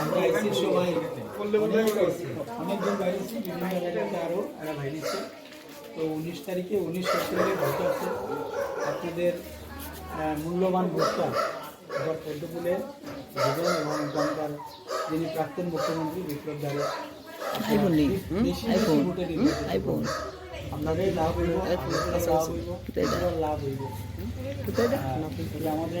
আমরা এসেছি সবাই অনেকজন ভাই এসেছি বিভিন্ন জায়গাতে তো উনিশ তারিখে উনিশ সেপ্টেম্বরের ভোট আছে আপনাদের মূল্যবান ভোটটা এবার পদ্মপুলে এবং এখানকার যিনি প্রাক্তন মুখ্যমন্ত্রী বিপ্লব দারে আপনাদের লাভ হইব লাভ হইব লাভ হইব আমাদের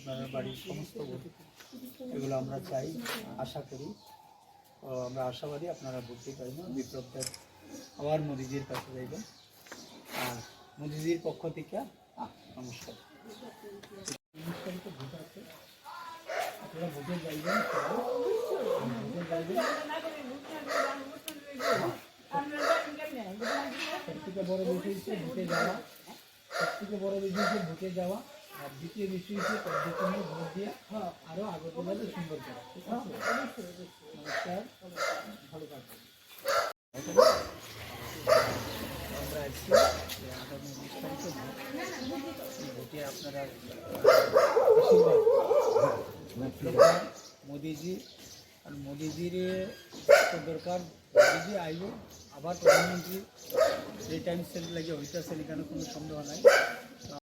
আপনার বাড়ির সমস্ত ভোট এগুলো আমরা চাই, আশা করি। আমরা আশাবাদী আপনারা বুঝতে পারি না বিপ্লবদের, আবার মোদিজির কাছে যাইবেন। আর মোদিজির পক্ষ থেকে নমস্কার। আছে আপনারা ভোটে যাইবেন, সবাই। ভোটে যাইবেন সব থেকে বড় বিষয় হচ্ছে ভোটে যাওয়া। সব থেকে বড় বিষয় হচ্ছে ভোটে যাওয়া। আর দ্বিতীয় বিষয় হচ্ছে পদ্ধতি ভোট দিয়ে আরও আগরতলাকে সুন্দর করা ঠিক আছে নমস্কার। ভালো থাকবেন। আমরা যে আগামী তারিখে ভোট। আপনারা মোদিজি আর মোদিজির তো দরকার মোদিজি আইব আবার প্রধানমন্ত্রী টাইম সেট লাগে হইতেছে এখানে কোনো সন্দেহ নাই।